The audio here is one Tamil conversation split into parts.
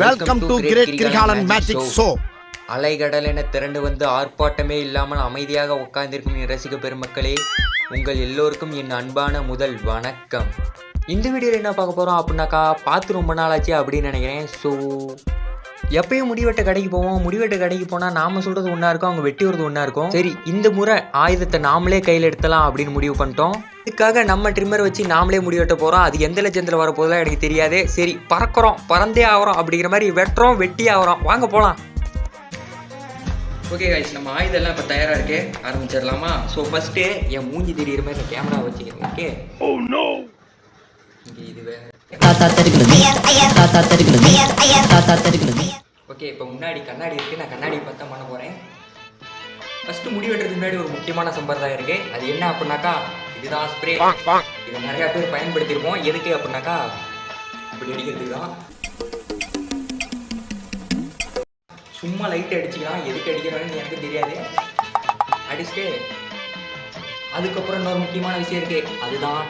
Welcome to great Kirikalan magic show அலைகடல் என திரண்டு வந்து ஆர்ப்பாட்டமே இல்லாமல் அமைதியாக உட்கார்ந்திருக்கும் என் ரசிக பெருமக்களே உங்கள் எல்லோருக்கும் என் அன்பான முதல் வணக்கம். இந்த வீடியோவில் என்ன பார்க்க போகிறோம் அப்படின்னாக்கா பார்த்து ரொம்ப நாள் ஆச்சு அப்படின்னு நினைக்கிறேன். ஸோ எப்பயும் முடிவெட்ட கடைக்கு போவோம். முடிவெட்ட கடைக்கு போனால் நாம சொல்கிறது ஒன்றா இருக்கும் அவங்க வெட்டி வரது ஒன்றா இருக்கும் சரி இந்த முறை ஆயுதத்தை நாமளே கையில் எடுத்தலாம் அப்படின்னு முடிவு பண்ணிட்டோம். இதுக்காக நம்ம ட்ரிம்மர் வச்சு நாமளே முடிவெட்ட போகிறோம் அது எந்த லட்சத்தில் வர போதெல்லாம் எனக்கு தெரியாது. சரி பறக்கிறோம். பறந்தே ஆகிறோம் அப்படிங்கிற மாதிரி வெட்டுறோம் வெட்டி ஆகிறோம் வாங்க போகலாம் ஓகே கைஸ் நம்ம ஆயுதம் எல்லாம் இப்போ தயாராக இருக்கு. ஆரம்பிச்சிடலாமா? ஸோ ஃபஸ்ட்டு என் மூஞ்சி தெரியுற மாதிரி இந்த கேமரா வச்சுக்கிறேன் ஓகே இங்கே இது வேற. தாத்தா தருகிறது தாத்தா தருகிறது தாத்தா தருகிறது ஓகே இப்போ முன்னாடி கண்ணாடி இருக்கு. நான் கண்ணாடி பார்த்தா பண்ண போகிறேன் ஃபஸ்ட்டு முடி வெட்டுறதுக்கு முன்னாடி ஒரு முக்கியமான சம்பிரதாயம் இருக்கு. அது என்ன அப்படின்னாக்கா இதுதான் ஸ்ப்ரே இதை நிறைய பேர் பயன்படுத்தியிருப்போம். எதுக்கு அப்படின்னாக்கா இப்படி அடிக்கிறதுக்கு தான். சும்மா லைட் அடிச்சுக்கலாம். எதுக்கு அடிக்கிறோன்னு எனக்கு தெரியாது. அடிச்சுட்டு அதுக்கப்புறம் இன்னொரு முக்கியமான விஷயம் இருக்கு. அதுதான்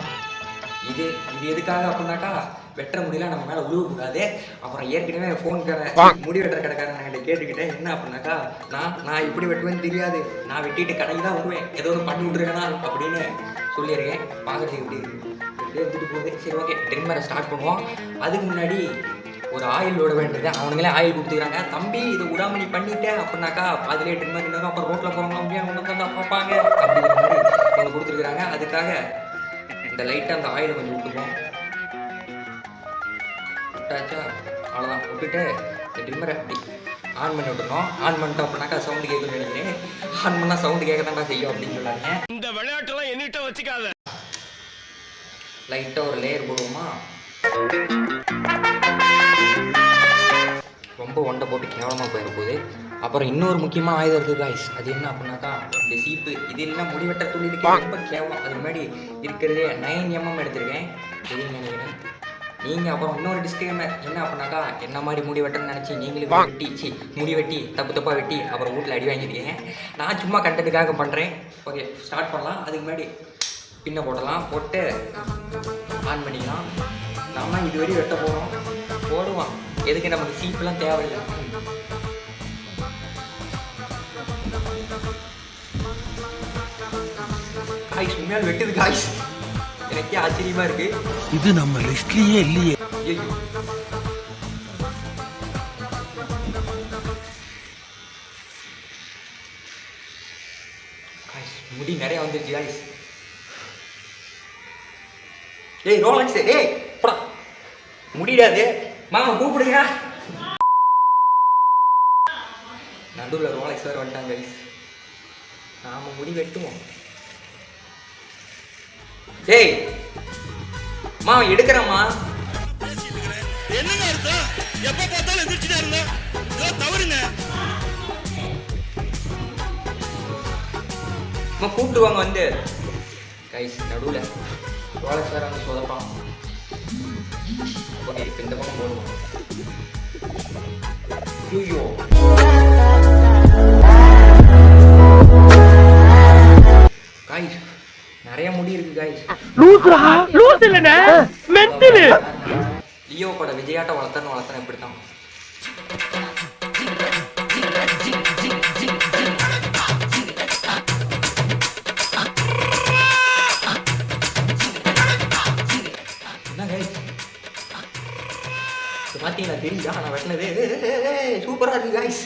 இது இது எதுக்காக அப்படின்னாக்கா வெட்டுற முடியல நம்ம மேலே விழுவக்கூடாது அப்புறம் ஏற்கனவே ஃபோன் முடி வெட்டுற கடைக்காரன் கிட்ட கேட்டுக்கிட்டேன் என்ன அப்படின்னாக்கா நான் நான் இப்படி வெட்டுவேன்னு தெரியாது. நான் வெட்டிட்டு கடைக்கு தான் வருவேன். ஏதோ ஒன்று பண்ணி விட்ருக்கேனா அப்படின்னு சொல்லியிருக்கேன். பார்க்கறதுக்கு எப்படி எடுத்துட்டு போகுது. சரி ஓகே ட்ரிம்மரை ஸ்டார்ட் பண்ணுவோம். அதுக்கு முன்னாடி ஒரு ஆயில் விட வேண்டியது. அவனுங்களே ஆயில் கொடுத்துக்கிறாங்க. தம்பி இதை விடாம நீ பண்ணிட்ட அப்படின்னாக்கா பாதிலே ட்ரிம்மர் இருந்தாங்க அப்புறம் ரோட்டில் போகிறவங்க அப்படியே தான் பார்ப்பாங்க அப்படிங்கிற மாதிரி ஒன்று கொடுத்துருக்குறாங்க. அதுக்காக இந்த லைட்டாக அந்த ஆயில் கொஞ்சம் விட்டுப்போம் விட்டாச்சா? அவ்வளோதான் விட்டுட்டு இந்த ட்ரிம்மரை அப்படி ஆன் பண்ணி விட்டுருந்தோம் ஆன் பண்ணிட்டோம் அப்படின்னாக்கா சவுண்டு கேட்கும்னு நினைக்கிறேன். ஆன் பண்ணால் சவுண்டு கேட்க தான் செய்யும் அப்படின்னு சொல்லாங்க இந்த விளையாட்டெல்லாம் என்கிட்ட வச்சுக்காத. லைட்டாக ஒரு லேயர் போடுவோமா? ரொம்ப ஒண்டை போட்டு கேவலமாக போயிட போகுது அப்புறம் இன்னொரு முக்கியமான ஆயுதம் இருக்குது காய்ஸ் அது என்ன அப்படின்னாக்கா இந்த சீப்பு இது இல்லைன்னா முடிவெட்ட துணிக்கு ரொம்ப கேவலம். அது முன்னாடி இருக்கிறதே நைன் எம்எம் எடுத்திருக்கேன். தெரியும் நினைக்கிறேன்? நீங்கள் அப்புறம் இன்னொரு டிஸ்க்ளைமர் என்ன அப்படின்னாக்கா என்ன மாதிரி முடி வெட்டணும்னு நினச்சி நீங்களும் வெட்டி சி முடி வெட்டி தப்பு தப்பாக வெட்டி அப்புறம் வீட்டில் அடி வாங்கிருக்கீங்க நான் சும்மா கண்டதுக்காக பண்ணுறேன் ஓகே ஸ்டார்ட் பண்ணலாம். அதுக்கு முன்னாடி பின்ன போடலாம். போட்டு ஆன் பண்ணிக்கலாம். நம்ம இதுவரை வெட்ட போகிறோம் போடுவோம். எதுக்கு நமக்கு சீப்பெல்லாம் தேவையில்லை. உண்மையால் வெட்டுது காய்ஸ் எனக்கே ஆச்சரியமா இருக்கு. இது நம்ம லிஸ்ட்லயே இல்லையே. முடி நிறைய வந்துருச்சு காய்ஸ் ஏய் ரோலக்ஸ் ஏய் போடா. முடியாது மாமா கூப்பிடுங்க. நடுவில் ரோலக்ஸ் வேறு வந்துட்டாங்க நாம முடி வெட்டுவோம். ஏய் மாமா எடுக்கிறேம்மா. என்னங்க எப்ப பார்த்தாலும் எந்திரிச்சுட்டே இதோ தவறுங்க. அம்மா கூப்பிட்டு வாங்க வந்து. கைஸ் நடுவில் வேறு வந்து சொதப்பான். ஓகே இப்போ இந்த பக்கம் போடுவோம். ஐயோ. லியோ பட விஜயாட்ட வளர்த்தன என்ன guys? இது? பாத்தீங்களா? தெரியுதா? நான் வெட்டினது. சூப்பரா இருக்கு காய்ஸ்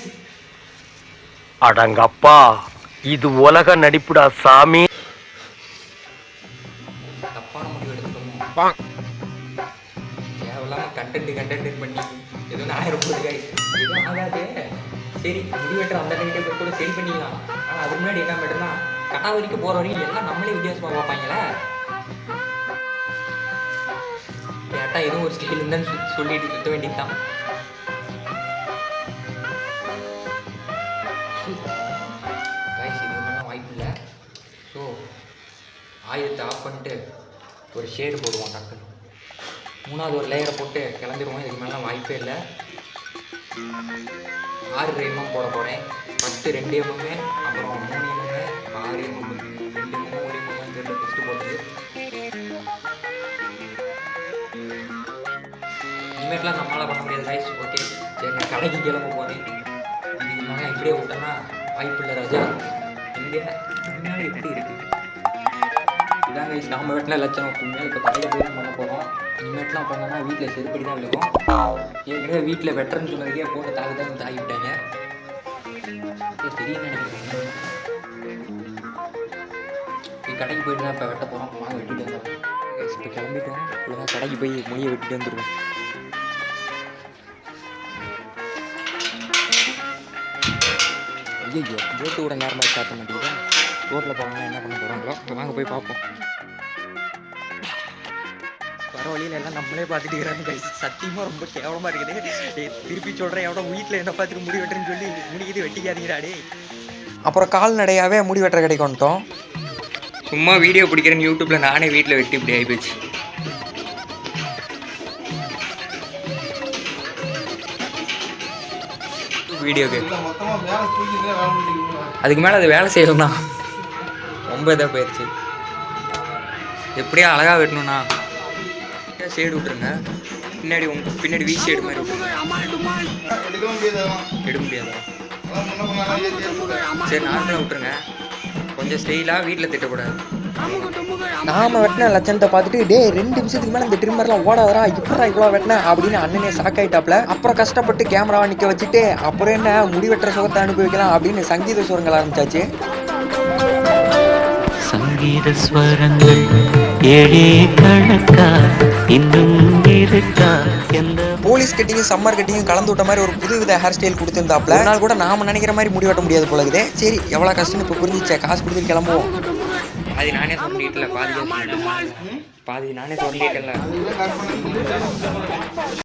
அடங்கப்பா. இது உலக நடிப்புடா சாமி. தப்பான முடிவு எடுத்துட்டோமோ தேவையில்லாம கண்டென்ட் கண்டென்ட் பண்ணி எதுவும் ஆயிரம் போகுது காய் எதுவும் ஆகாது. சரி முடிவெட்டுற அந்த நைட்டே போய் கூட சரி பண்ணிக்கலாம். ஆனால் அதுக்கு முன்னாடி என்ன பண்ணுறதுனா கடா வரைக்கும் போகிற வரைக்கும் எல்லாம் நம்மளே வித்தியாசமாக பார்ப்பாங்களே? கேட்டால் எதுவும் ஒரு ஸ்டைல் இருந்தான்னு சொல்லிட்டு சுத்த வேண்டியது தான் வாய்ப்பு இல்லை. ஸோ ஆயுதத்தை ஆஃப் பண்ணிட்டு ஒரு ஷேடு போடுவோம் டக்குன்னு. மூணாவது ஒரு லேயரை போட்டு கிளம்பிடுவோம். இதுக்கு மேலே வாய்ப்பே இல்லை. ஆறு எம்எம் போட போகிறேன் ஃபஸ்ட்டு ரெண்டு எம்எம்மு அப்புறம் மூணு எம்எம்மு ஆறு எம்எம் ரெண்டு எம்எம் ஒரு எம்எம் தெரியல ஃபஸ்ட்டு போட்டது. இனிமேட்லாம் நம்மளால் பண்ண முடியாது ரைஸ் ஓகே சரி நான் கடைக்கு கிளம்ப போகிறேன் இதுக்கு மேலே இப்படியே விட்டேன்னா வாய்ப்பு இல்லை ராஜா. இங்கே முன்னாடி எப்படி இருக்குது இதான் கைஸ் நாம வெட்டின லட்சணம். உண்மையாக இப்போ கடைக்கு போய் பண்ண போகிறோம் இனிமேட்லாம் பண்ணோம்னா வீட்டில் செருப்படி தான் இருக்கும் ஏற்கனவே வீட்டில் வெட்டுறேன்னு சொன்னதுக்கே போட்டு தாக்கு தான் தாக்கி விட்டாங்க தெரியும் நினைக்கிறேன் கடைக்கு போயிட்டு தான் இப்போ வெட்ட போகிறோம் வாங்க வெட்டிட்டு வந்துடும் இப்போ கிளம்பிட்டோம். ஒழுங்காக கடைக்கு போய் மொழியை வெட்டிட்டு வந்துடுவோம். ஐயோ ரோட்டு கூட நேரமாக ஸ்டார்ட் மாட்டேங்குது. ரோட்டில் போகிறாங்க என்ன பண்ண போகிறாங்களோ வாங்க போய் பார்ப்போம். வர வழியில எல்லாம் நம்மளே பார்த்துட்டு இருக்கிறாங்க guys. சத்தியமா ரொம்ப கேவலமா இருக்குது. திருப்பி சொல்றேன் எவ்வளோ வீட்டில் என்ன பார்த்துட்டு முடி வெட்டுறேன்னு சொல்லி முடிக்குது வெட்டிக்காதீங்கடா டே அப்புறம் கால்நடையாவே முடி வெட்டுற கடைக்கு வந்துட்டோம். சும்மா வீடியோ பிடிக்கிறேன்னு யூடியூப்ல நானே வீட்டில் வெட்டி இப்படி ஆகிப்போச்சு வீடியோக்கு அதுக்கு மேலே அது வேலை செய்யலாம் தான் ரொம்ப இதாக போயிடுச்சு எப்படியா அழகா வெட்டணும்னா? ஷேடு விட்டுருங்க. பின்னாடி உங்க பின்னாடி வி ஷேடு மாதிரி விட்டுருங்க. எடுக்க முடியாதா? சரி நார்மலாக விட்டுருங்க. கொஞ்சம் ஸ்டைலாக வீட்டில் திட்டக்கூடாது. நாம வெட்டின லட்சணத்தை பார்த்துட்டு டே ரெண்டு நிமிஷத்துக்கு மேலே இந்த ட்ரிம்மர்லாம் ஓடாதரா இப்படா இவ்வளோ வெட்டின? அப்படின்னு அண்ணனே ஷாக் ஆயிட்டாப்ல. அப்புறம் கஷ்டப்பட்டு கேமராவை நிற்க வச்சுட்டு அப்புறம் என்ன முடி வெட்டுற சுகத்தை அனுபவிக்கலாம் அப்படின்னு சங்கீத சுரங்கள் ஆரம்பிச்சாச்சு. சங்கீத ஸ்வரங்கள் ஏழே கணக்கா இன்னும் இருக்கா? போலீஸ் கட்டிங்கும் சம்மர் கட்டிங்கும் கலந்து விட்ட மாதிரி ஒரு புது வித ஹேர் ஸ்டைல் கொடுத்துருந்தாப்ல நாள் கூட நாம நினைக்கிற மாதிரி முடி வெட்ட முடியாது போல இருக்குது. சரி எவ்வளோ கஷ்டம்னு இப்போ புரிஞ்சிச்சே? காசு கொடுத்து கிளம்புவோம். பாதி நானே சொல்லிட்டல பாதி பாதி நானே சொல்லிட்டல